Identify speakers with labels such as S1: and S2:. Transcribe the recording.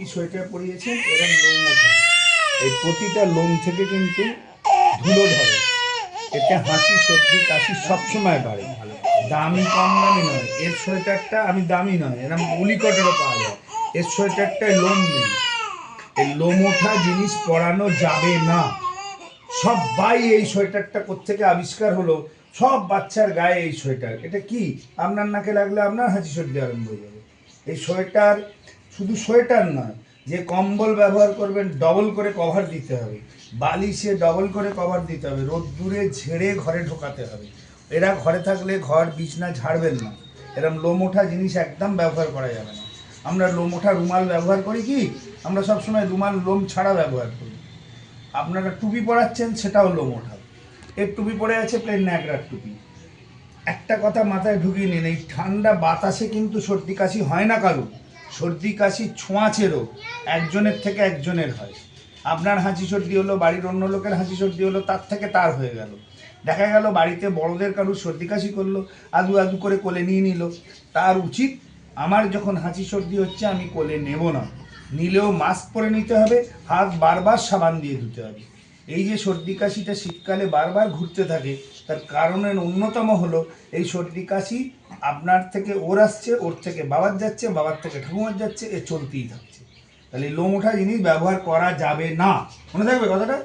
S1: কি সোয়েটার পরিয়েছেন? এরকম লোম ওঠা এই প্রতিটা লোম থেকে কিন্তু ধুলো ধরে। এতে হাঁচি সর্দি কাশি সবসময় বাড়ে। দামি কম, দামি নয়। এর সোয়েটারটা আমি দামি নয় এরকম উলিকটেরও পাওয়া যায়। এর সোয়েটারটায় লোম নেই। এই লোম ওঠা জিনিস পরানো যাবে না। সবাই এই সোয়েটারটা কোত্থেকে আবিষ্কার হলো? সব বাচ্চার গায়ে এই সোয়েটার। এটা কি? আপনার নাকে লাগলে আপনার হাঁচি সর্দি আরম্ভ হয়ে যাবে। এই সোয়েটার শুধু সোয়েটার নয়, যে কম্বল ব্যবহার করবেন ডবল করে কভার দিতে হবে। বালিশে ডবল করে কভার দিতে হবে। রোদ্দুরে ঝেড়ে ঘরে ঢোকাতে হবে। এরা ঘরে থাকলে ঘর বিছনা ঝাড়বেন না। এরম লোমোঠা জিনিস একদম ব্যবহার করা যাবে না। আমরা লোম ওঠা রুমাল ব্যবহার করি কি? আমরা সবসময় রুমাল, লোম ছাড়া ব্যবহার করি। আপনারা টুপি পরাচ্ছেন, সেটাও লোম ওঠা এর টুপি পরে আছে প্লেন ন্যাকড়ার টুপি। একটা কথা মাথায় ঢুকিয়ে নিন, এই ঠান্ডা বাতাসে কিন্তু সর্দি কাশি হয় না কারও। সর্দি, কাশি ছোঁয়াচে রোগ একজনের থেকে একজনের হয়। আপনার হাঁচি সর্দি হলো, বাড়ির অন্য লোকের হাঁচি সর্দি হলো, তার থেকে তার হয়ে গেল। দেখা গেল বাড়িতে বড়দের কারুর সর্দি, কাশি করল, আদু আদু করে কোলে নিয়ে নিল। তার উচিত, আমার যখন হাঁচি সর্দি হচ্ছে, আমি কোলে নেব না। নিলেও মাস্ক পরে নিতে হবে, হাত বারবার সাবান দিয়ে ধুতে হবে। এই যে সর্দি কাশিটা শীতকালে বারবার ঘুরতে থাকে, তার কারণের অন্যতম হলো, এই সর্দি কাশি আপনার থেকে ওর আসছে, ওর থেকে বাবার যাচ্ছে, বাবার থেকে ঠাকুমার যাচ্ছে, এ চলতেই থাকছে। তাহলে লোম ওঠা জিনিস ব্যবহার করা যাবে না। মনে থাকবে কথাটা?